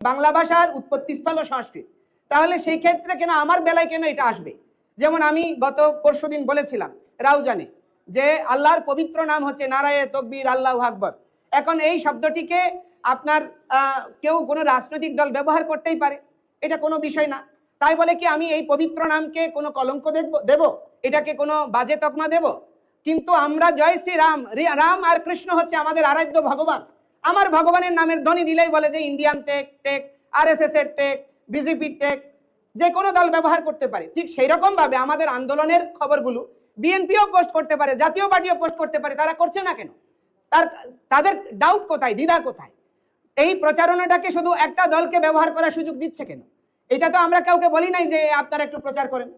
বাংলা ভাষার উৎপত্তিস্থল ও সংস্কৃত। তাহলে সেই ক্ষেত্রে কেন আমার বেলায় কেন এটা আসবে? যেমন আমি গত পরশুদিন বলেছিলাম রাউজানে যে আল্লাহর পবিত্র নাম হচ্ছে নারায়ে তকবীর আল্লাহ আকবর। এখন এই শব্দটিকে আপনার কেউ কোনো রাজনৈতিক দল ব্যবহার করতেই পারে। এটা কোনো বিষয় না। তাই বলে কি আমি এই পবিত্র নামকে কোনো কলঙ্ক দেখব দেব? এটাকে কোনো বাজে তকমা দেব? কিন্তু আমরা জয় শ্রী রাম রাম আর কৃষ্ণ হচ্ছে আমাদের আরাধ্য ভগবান। আমার ভগবানের নামের ধ্বনি দিলেই বলে যে ইন্ডিয়ান টেক টেক আর এস এস এর টেক বিজেপি টেক যে কোনো দল ব্যবহার করতে পারে। ঠিক সেই রকম ভাবে আমাদের আন্দোলনের খবরগুলো বিএনপিও পোস্ট করতে পারে, জাতীয় পার্টিও পোস্ট করতে পারে, তারা করছে না কেন? তার, তাদের ডাউট কোথায়, দ্বিধা কোথায়? এই প্রচারণাটাকে শুধু একটা দলকে ব্যবহার করার সুযোগ দিচ্ছে কেন? এটা তো আমরা কাউকে বলি নাই যে আপনারা একটু প্রচার করেন।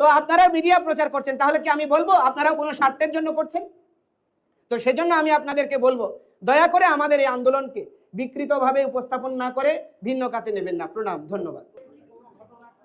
তো আপনারা মিডিয়া প্রচার করছেন, তাহলে কি আমি বলব? আপনারাও কোনো স্বার্থের জন্য করছেন? তো সেজন্য আমি আপনাদেরকে বলব, দয়া করে আমাদের এই আন্দোলনকে বিকৃতভাবে উপস্থাপন না করে ভিন্ন কাতে নেবেন না। প্রণাম, ধন্যবাদ।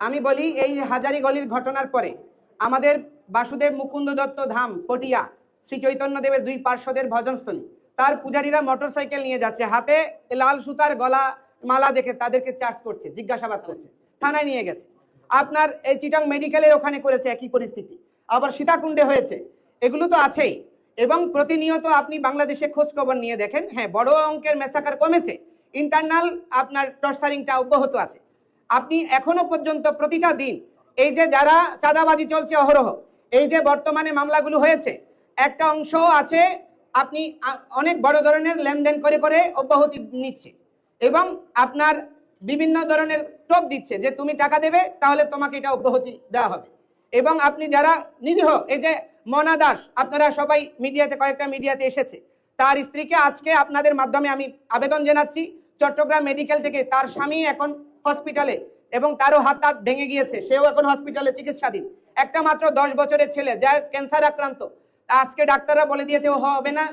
আমি বলি, এই হাজারি গলির ঘটনার পরে আমাদের বাসুদেব মুকুন্দ দত্ত ধাম, পটিয়া, শ্রী চৈতন্যদেবের দুই পার্শ্বদের ভজনস্থলী, তার পূজারীরা মোটরসাইকেল নিয়ে যাচ্ছে। হাতে লাল সুতার গলা মালা দেখে তাদেরকে চার্জ করছে, জিজ্ঞাসাবাদ করছে, থানায় নিয়ে গেছে। আপনার এই চিটাং মেডিকেলের ওখানে করেছে একই পরিস্থিতি। আবার সীতাকুণ্ডে হয়েছে। এগুলো তো আছেই। এবং প্রতিনিয়ত আপনি বাংলাদেশে খোঁজ খবর নিয়ে দেখেন হ্যাঁ বড় অঙ্কের মেসাকার কমেছে ইন্টারনাল আপনার টর্চারিংটা অব্যাহত আছে। আপনি এখনও পর্যন্ত প্রতিটা দিন, এই যে যারা চাঁদাবাজি চলছে অহরহ, এই যে বর্তমানে মামলাগুলো হয়েছে, একটা অংশ আছে, আপনি অনেক বড় ধরনের লেনদেন করে করে অব্যাহতি নিচ্ছে এবং আপনার বিভিন্ন ধরনের টোপ দিচ্ছে যে তুমি টাকা দেবে, তাহলে তোমাকে এটা অব্যাহতি দেওয়া হবে। এবং আপনি যারা নিরীহ, এই যে মনা দাস, আপনারা সবাই মিডিয়াতে, কয়েকটা মিডিয়াতে এসেছে। তার স্ত্রীকে আজকে আপনাদের মাধ্যমে আমি আবেদন জানাচ্ছি, চট্টগ্রাম মেডিকেল থেকে। তার স্বামী এখন হসপিটালে এবং তারও হাত হাত ভেঙে গিয়েছে, সেও এখন হসপিটালে চিকিৎসাধীন। একটা মাত্র দশ বছরের ছেলে, যা ক্যান্সার আক্রান্ত। আজকে ডাক্তাররা বলে দিয়েছে, ও হবে না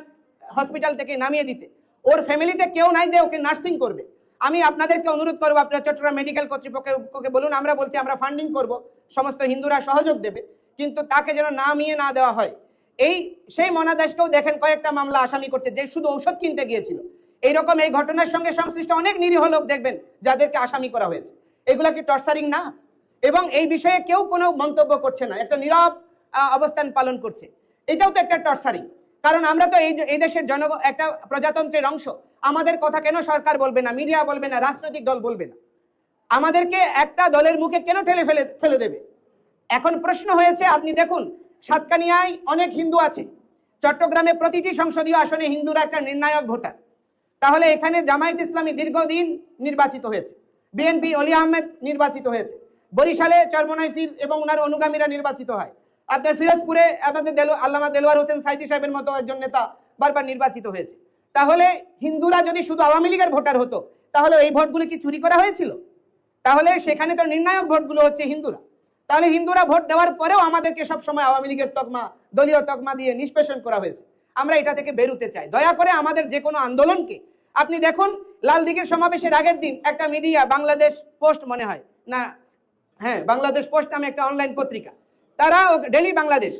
হসপিটাল থেকে নামিয়ে দিতে। ওর ফ্যামিলিতে কেউ নাই যে ওকে নার্সিং করবে। আমি আপনাদেরকে অনুরোধ করব, আপনারা চট্টগ্রাম মেডিকেল কর্তৃপক্ষকে বলুন, আমরা বলছি আমরা ফান্ডিং করব, সমস্ত হিন্দুরা সহযোগ দেবে। কিন্তু তাকে যেন নামিয়ে না দেওয়া হয়। এই সেই মনাদেশকেও দেখেন কয়েকটা মামলা আসামি করছে যে শুধু ঔষধ কিনতে গিয়েছিল। এইরকম এই ঘটনার সঙ্গে সংশ্লিষ্ট অনেক নিরীহ লোক দেখবেন যাদেরকে আসামি করা হয়েছে। এগুলা কি টর্চারিং না? এবং এই বিষয়ে কেউ কোনো মন্তব্য করছে না। একটা নীরব অবস্থান পালন করছে। এটাও তো একটা টর্চারিং। কারণ আমরা তো এই এই দেশের জনগ, একটা প্রজাতন্ত্রের অংশ। আমাদের কথা কেন সরকার বলবে না, মিডিয়া বলবে না, রাজনৈতিক দল বলবে না? আমাদেরকে একটা দলের মুখে কেন ঠেলে ফেলে ফেলে দেবে? এখন প্রশ্ন হয়েছে, আপনি দেখুন, সাতকানিয়ায় অনেক হিন্দু আছে। চট্টগ্রামে প্রতিটি সংসদীয় আসনে হিন্দুরা একটা নির্ণায়ক ভোটার। তাহলে এখানে জামায়াত ইসলামী দীর্ঘদিন নির্বাচিত হয়েছে। বিএনপি অলি আহমেদ নির্বাচিত হয়েছে। বরিশালে চরমনাই ফির এবং ওনার অনুগামীরা নির্বাচিত হয়। আপনার ফিরোজপুরে আমাদের দেলো, আল্লামা দেলোয়ার হোসেন সাইদি সাহেবের মতো একজন নেতা বারবার নির্বাচিত হয়েছে। তাহলে হিন্দুরা যদি শুধু আওয়ামী লীগের ভোটার হতো, তাহলে এই ভোটগুলো কি চুরি করা হয়েছিল? তাহলে সেখানে তো নির্ণায়ক ভোটগুলো হচ্ছে হিন্দুরা। তাহলে হিন্দুরা ভোট দেওয়ার পরেও আমাদেরকে সব সময় আওয়ামী লীগের তকমা, দলীয় তকমা দিয়ে নিষ্পেষণ করা হয়েছে। আমরা এটা থেকে বেরোতে চাই। দয়া করে আমাদের যে কোনো আন্দোলনকে, আপনি দেখুন, লাল সমাবেশের আগের দিন একটা মিডিয়া বাংলাদেশ পোস্ট মনে হয়, না হ্যাঁ বাংলাদেশ পোস্ট নামে একটা অনলাইন পত্রিকা। তারা ডেলি বাংলাদেশ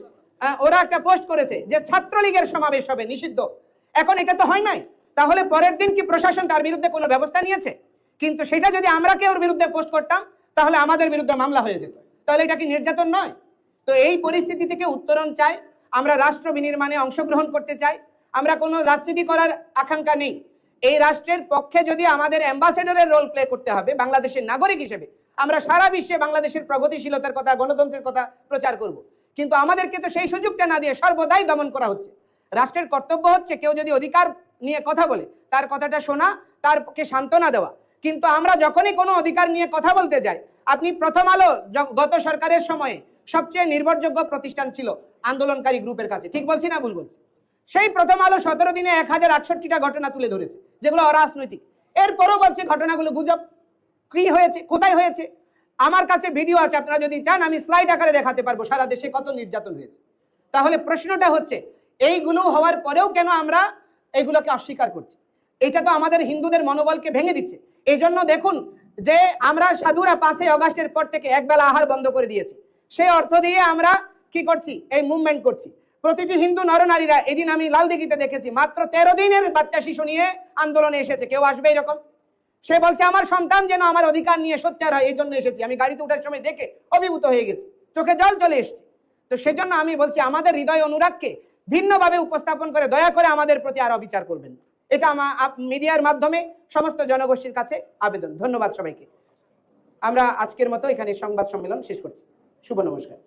ওরা একটা পোস্ট করেছে যে ছাত্রলীগের সমাবেশ হবে, নিষিদ্ধ। এখন এটা তো হয় নাই। তাহলে পরের দিন কি প্রশাসন তার বিরুদ্ধে কোনো ব্যবস্থা নিয়েছে? কিন্তু সেটা যদি আমরা কেউ বিরুদ্ধে পোস্ট করতাম, তাহলে আমাদের বিরুদ্ধে মামলা হয়ে যেত। তাহলে এটা কি নির্যাতন নয়? তো এই পরিস্থিতি থেকে উত্তরণ চাই, আমরা রাষ্ট্র বিনির্মাণে অংশগ্রহণ করতে চাই, আমরা কোনো রাজনীতি করার আকাঙ্ক্ষা নেই। এই রাষ্ট্রের পক্ষে যদি আমাদের অ্যাম্বাসেডরের রোল প্লে করতে হবে, বাংলাদেশের নাগরিক হিসেবে, আমরা সারা বিশ্বে বাংলাদেশের প্রগতিশীলতার কথা, গণতন্ত্রের কথা প্রচার করব। কিন্তু আমাদেরকে তো সেই সুযোগটা না দিয়ে সর্বদাই দমন করা হচ্ছে। রাষ্ট্রের কর্তব্য হচ্ছে কেউ যদি অধিকার নিয়ে কথা বলে, তার কথাটা শোনা তার পক্ষে সান্ত্বনা দেওয়া। কিন্তু আমরা যখনই কোনো অধিকার নিয়ে কথা বলতে যাই আপনি প্রথম আলো গত সরকারের সময়ে সবচেয়ে নির্ভরযোগ্য প্রতিষ্ঠান ছিল আন্দোলনকারী গ্রুপের কাছে। ঠিক বলছি না ভুল বলছি? সেই প্রথম আলো সতেরো দিনে এক হাজার আটষট্টিটা ঘটনা তুলে ধরেছে, যেগুলো অরাজনৈতিক। এরপরও বলছে ঘটনাগুলো গুজব। কি হয়েছে? কোথায় হয়েছে? আমার কাছে ভিডিও আছে, আপনারা যদি চান, আমি স্লাইড আকারে দেখাতে পারব সারা দেশে কত নির্যাতন হয়েছে। তাহলে প্রশ্নটা হচ্ছে, এইগুলো হওয়ার পরেও কেন আমরা এগুলোকে অস্বীকার করছি? এটা তো আমাদের হিন্দুদের মনোবলকে ভেঙে দিচ্ছে। এই জন্য দেখুন যে আমরা সাধুরা পাঁচই অগাস্টের পর থেকে একবেলা আহার বন্ধ করে দিয়েছি। সেই অর্থ দিয়ে আমরা কি করছি? এই মুভমেন্ট করছি। প্রতিটি হিন্দু নরনারীরা, এদিন আমি লাল দিঘিতে দেখেছি, মাত্র তেরো দিনের বাচ্চা শিশু নিয়ে আন্দোলনে এসেছে। কেউ আসবে এরকম? সে বলছে, আমার সন্তান যেন আমার অধিকার নিয়ে সোচ্চার হয়, এই জন্য এসেছি। আমি গাড়িতে ওঠার সময় দেখে অভিভূত হয়ে গেছি। চোখে জল চলে এসছে। তো সেজন্য আমি বলছি, আমাদের হৃদয় অনুরাগকে ভিন্নভাবে উপস্থাপন করে দয়া করে আমাদের প্রতি আর অবিচার করবেন এটা আমার মিডিয়ার মাধ্যমে সমস্ত জনগোষ্ঠীর কাছে আবেদন। ধন্যবাদ সবাইকে। আমরা আজকের মতো এখানে সংবাদ সম্মেলন শেষ করছি। শুভ নমস্কার।